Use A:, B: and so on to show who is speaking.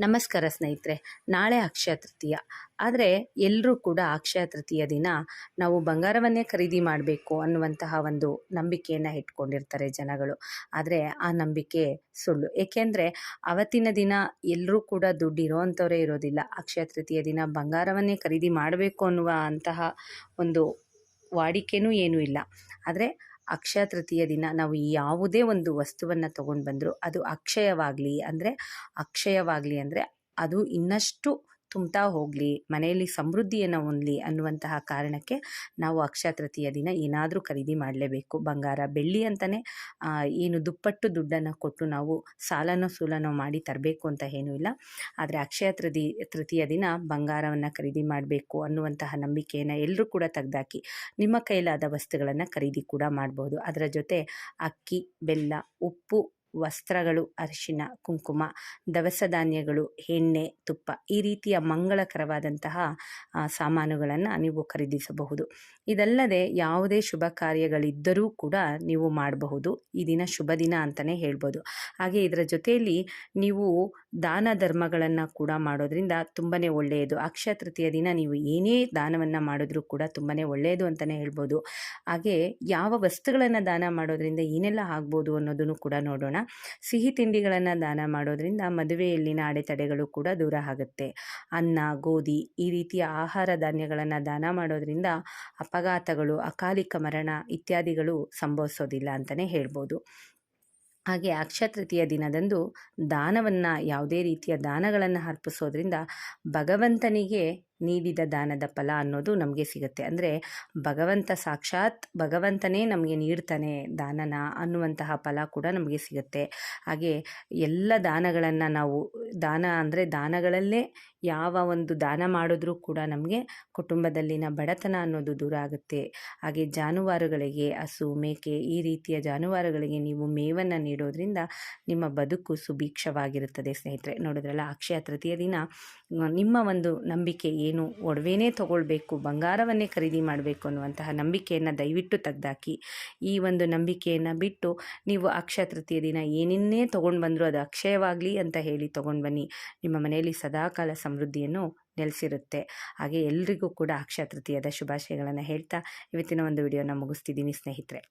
A: ನಮಸ್ಕಾರ ಸ್ನೇಹಿತರೆ, ನಾಳೆ ಅಕ್ಷಯ ತೃತೀಯ. ಆದರೆ ಎಲ್ಲರೂ ಕೂಡ ಅಕ್ಷಯ ತೃತೀಯ ದಿನ ನಾವು ಬಂಗಾರವನ್ನೇ ಖರೀದಿ ಮಾಡಬೇಕು ಅನ್ನುವಂತಹ ಒಂದು ನಂಬಿಕೆಯನ್ನು ಇಟ್ಕೊಂಡಿರ್ತಾರೆ ಜನಗಳು. ಆದರೆ ಆ ನಂಬಿಕೆ ಸುಳ್ಳು. ಏಕೆಂದರೆ ಅವತ್ತಿನ ದಿನ ಎಲ್ಲರೂ ಕೂಡ ದುಡ್ಡು ಇರೋವಂಥವರೇ ಇರೋದಿಲ್ಲ. ಅಕ್ಷಯ ತೃತೀಯ ದಿನ ಬಂಗಾರವನ್ನೇ ಖರೀದಿ ಮಾಡಬೇಕು ಅನ್ನುವ ಅಂತಹ ಒಂದು ವಾಡಿಕೆನೂ ಏನೂ ಇಲ್ಲ. ಆದರೆ ಅಕ್ಷಯ ತೃತೀಯ ದಿನ ನಾವು ಯಾವುದೇ ಒಂದು ವಸ್ತುವನ್ನು ತೊಗೊಂಡು ಬಂದರೂ ಅದು ಅಕ್ಷಯವಾಗಲಿ ಅಂದರೆ ಅಕ್ಷಯವಾಗಲಿ ಅಂದರೆ ಅದು ಇನ್ನಷ್ಟು ತುಂಬ್ತಾ ಹೋಗಲಿ, ಮನೆಯಲ್ಲಿ ಸಮೃದ್ಧಿಯನ್ನು ಹೊಂದಲಿ ಅನ್ನುವಂತಹ ಕಾರಣಕ್ಕೆ ನಾವು ಅಕ್ಷಯ ತೃತೀಯ ದಿನ ಏನಾದರೂ ಖರೀದಿ ಮಾಡಲೇಬೇಕು. ಬಂಗಾರ, ಬೆಳ್ಳಿ ಅಂತಲೇ ಏನು ದುಪ್ಪಟ್ಟು ದುಡ್ಡನ್ನು ಕೊಟ್ಟು ನಾವು ಸಾಲನೋ ಸೂಲನೋ ಮಾಡಿ ತರಬೇಕು ಅಂತ ಏನೂ ಇಲ್ಲ. ಆದರೆ ಅಕ್ಷಯ ತೃತಿ ತೃತೀಯ ದಿನ ಬಂಗಾರವನ್ನು ಖರೀದಿ ಮಾಡಬೇಕು ಅನ್ನುವಂತಹ ನಂಬಿಕೆಯನ್ನು ಎಲ್ಲರೂ ಕೂಡ ತೆಗೆದಾಕಿ ನಿಮ್ಮ ಕೈಲಾದ ವಸ್ತುಗಳನ್ನು ಖರೀದಿ ಕೂಡ ಮಾಡ್ಬೋದು. ಅದರ ಜೊತೆ ಅಕ್ಕಿ, ಬೆಲ್ಲ, ಉಪ್ಪು ವಸ್ತ್ರಗಳು, ಅರಿಶಿನ, ಕುಂಕುಮ, ದವಸ ಧಾನ್ಯಗಳು, ಎಣ್ಣೆ, ತುಪ್ಪ ಈ ರೀತಿಯ ಮಂಗಳಕರವಾದಂತಹ ಸಾಮಾನುಗಳನ್ನು ನೀವು ಖರೀದಿಸಬಹುದು. ಇದಲ್ಲದೆ ಯಾವುದೇ ಶುಭ ಕಾರ್ಯಗಳಿದ್ದರೂ ಕೂಡ ನೀವು ಮಾಡಬಹುದು. ಈ ದಿನ ಶುಭ ದಿನ ಅಂತಲೇ ಹೇಳ್ಬೋದು. ಹಾಗೆ ಇದರ ಜೊತೆಯಲ್ಲಿ ನೀವು ದಾನ ಧರ್ಮಗಳನ್ನು ಕೂಡ ಮಾಡೋದ್ರಿಂದ ತುಂಬಾ ಒಳ್ಳೆಯದು. ಅಕ್ಷಯ ತೃತೀಯ ದಿನ ನೀವು ಏನೇ ದಾನವನ್ನು ಮಾಡಿದ್ರೂ ಕೂಡ ತುಂಬಾ ಒಳ್ಳೆಯದು ಅಂತಲೇ ಹೇಳ್ಬೋದು. ಹಾಗೆ ಯಾವ ವಸ್ತುಗಳನ್ನು ದಾನ ಮಾಡೋದ್ರಿಂದ ಏನೆಲ್ಲ ಆಗ್ಬೋದು ಅನ್ನೋದನ್ನು ಕೂಡ ನೋಡೋಣ. ಸಿಹಿ ತಿಂಡಿಗಳನ್ನು ದಾನ ಮಾಡೋದ್ರಿಂದ ಮದುವೆಯಲ್ಲಿನ ಅಡೆತಡೆಗಳು ಕೂಡ ದೂರ ಆಗುತ್ತೆ. ಅನ್ನ, ಗೋಧಿ ಈ ರೀತಿಯ ಆಹಾರ ಧಾನ್ಯಗಳನ್ನು ದಾನ ಮಾಡೋದ್ರಿಂದ ಅಪಘಾತಗಳು, ಅಕಾಲಿಕ ಮರಣ ಇತ್ಯಾದಿಗಳು ಸಂಭವಿಸೋದಿಲ್ಲ ಅಂತಲೇ ಹೇಳ್ಬೋದು. ಹಾಗೆ ಅಕ್ಷತೃತೀಯ ದಿನದಂದು ದಾನವನ್ನು ಯಾವುದೇ ರೀತಿಯ ದಾನಗಳನ್ನು ಅರ್ಪಿಸೋದ್ರಿಂದ ಭಗವಂತನಿಗೆ ನೀಡಿದ ದಾನದ ಫಲ ಅನ್ನೋದು ನಮಗೆ ಸಿಗುತ್ತೆ. ಅಂದರೆ ಭಗವಂತ ಸಾಕ್ಷಾತ್ ಭಗವಂತನೇ ನಮಗೆ ನೀಡ್ತಾನೆ ದಾನನ ಅನ್ನುವಂತಹ ಫಲ ಕೂಡ ನಮಗೆ ಸಿಗುತ್ತೆ. ಹಾಗೆ ಎಲ್ಲ ದಾನಗಳನ್ನು ನಾವು ದಾನ ಅಂದರೆ ದಾನಗಳಲ್ಲೇ ಯಾವ ಒಂದು ದಾನ ಮಾಡಿದ್ರೂ ಕೂಡ ನಮಗೆ ಕುಟುಂಬದಲ್ಲಿನ ಬಡತನ ಅನ್ನೋದು ದೂರ ಆಗುತ್ತೆ. ಹಾಗೆ ಜಾನುವಾರುಗಳಿಗೆ ಹಸು, ಮೇಕೆ ಈ ರೀತಿಯ ಜಾನುವಾರುಗಳಿಗೆ ನೀವು ಮೇವನ್ನು ನೀಡೋದ್ರಿಂದ ನಿಮ್ಮ ಬದುಕು ಸುಭೀಕ್ಷವಾಗಿರುತ್ತದೆ ಸ್ನೇಹಿತರೆ. ನೋಡಿದ್ರಲ್ಲ ಅಕ್ಷಯ ತೃತೀಯ ದಿನ ನಿಮ್ಮ ಒಂದು ನಂಬಿಕೆ ಏನು ಒಡವೆನೇ ತಗೊಳ್ಬೇಕು, ಬಂಗಾರವನ್ನೇ ಖರೀದಿ ಮಾಡಬೇಕು ಅನ್ನುವಂತಹ ನಂಬಿಕೆಯನ್ನು ದಯವಿಟ್ಟು ತೆಗೆದಾಕಿ. ಈ ಒಂದು ನಂಬಿಕೆಯನ್ನು ಬಿಟ್ಟು ನೀವು ಅಕ್ಷಯ ತೃತೀಯ ದಿನ ಏನೇನೇ ತೊಗೊಂಡು ಬಂದರೂ ಅದು ಅಕ್ಷಯವಾಗಲಿ ಅಂತ ಹೇಳಿ ತೊಗೊಂಡು ಬನ್ನಿ. ನಿಮ್ಮ ಮನೆಯಲ್ಲಿ ಸದಾಕಾಲ ಸಮೃದ್ಧಿಯನ್ನು ನೆಲೆಸಿರುತ್ತೆ. ಹಾಗೆ ಎಲ್ರಿಗೂ ಕೂಡ ಅಕ್ಷಯ ತೃತೀಯದ ಶುಭಾಶಯಗಳನ್ನು ಹೇಳ್ತಾ ಇವತ್ತಿನ ಒಂದು ವಿಡಿಯೋನ ಮುಗಿಸ್ತಿದ್ದೀನಿ ಸ್ನೇಹಿತರೆ.